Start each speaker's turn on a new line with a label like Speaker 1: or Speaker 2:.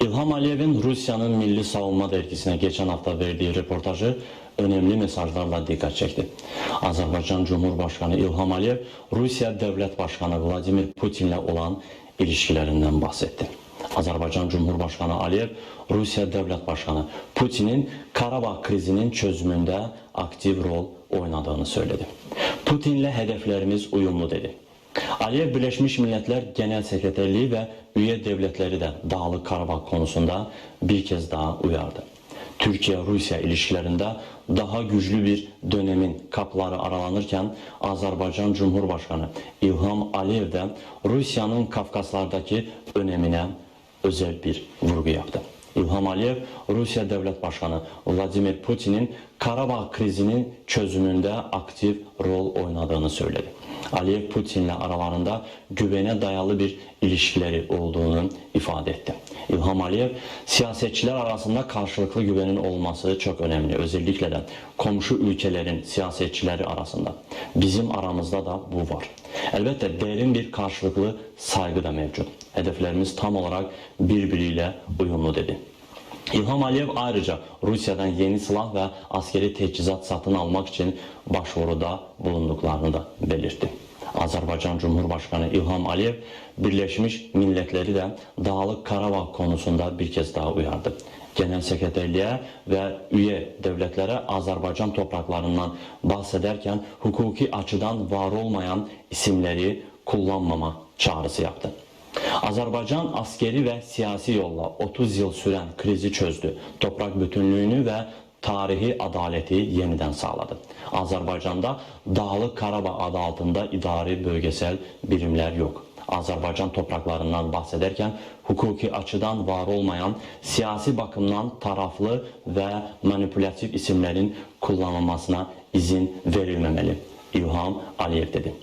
Speaker 1: İlham Aliyev'in Rusya'nın Milli Savunma Dergisi'ne geçen hafta verdiği röportajı önemli mesajlarla dikkat çekti. Azerbaycan Cumhurbaşkanı İlham Aliyev, Rusya Devlet Başkanı Vladimir Putin'le olan ilişkilerinden bahsetti. Azerbaycan Cumhurbaşkanı Aliyev, Rusya Devlet Başkanı Putin'in Karabağ krizinin çözümünde aktif rol oynadığını söyledi. Putin'le hedeflerimiz uyumlu dedi. Aliyev Birleşmiş Milletler Genel Sekreterliği ve üye devletleri de Dağlık Karabağ konusunda bir kez daha uyardı. Türkiye-Rusya ilişkilerinde daha güçlü bir dönemin kapıları aralanırken Azerbaycan Cumhurbaşkanı İlham Aliyev de Rusya'nın Kafkaslardaki önemine özel bir vurgu yaptı. İlham Aliyev, Rusya Devlet Başkanı Vladimir Putin'in Karabağ krizinin çözümünde aktif rol oynadığını söyledi. Aliyev Putin'le aralarında güvene dayalı bir ilişkileri olduğunu ifade etti. İlham Aliyev, siyasetçiler arasında karşılıklı güvenin olması çok önemli. Özellikle de komşu ülkelerin siyasetçileri arasında. Bizim aramızda da bu var. Elbette derin bir karşılıklı saygı da mevcut. Hedeflerimiz tam olarak birbiriyle uyumlu dedi. İlham Aliyev ayrıca Rusya'dan yeni silah ve askeri teçhizat satın almak için başvuruda bulunduklarını da belirtti. Azerbaycan Cumhurbaşkanı İlham Aliyev Birleşmiş Milletleri de Dağlık Karabağ konusunda bir kez daha uyardı. Genel Sekreterliğe ve üye devletlere Azerbaycan topraklarından bahsederken hukuki açıdan var olmayan isimleri kullanmama çağrısı yaptı. Azerbaycan askeri ve siyasi yolla 30 yıl süren krizi çözdü. Toprak bütünlüğünü ve tarihi adaleti yeniden sağladı. Azerbaycan'da Dağlık Karabağ adı altında idari bölgesel birimler yok. Azerbaycan topraklarından bahsederken hukuki açıdan var olmayan, siyasi bakımdan taraflı ve manipülatif isimlerin kullanılmasına izin verilmemeli. İlham Aliyev dedi.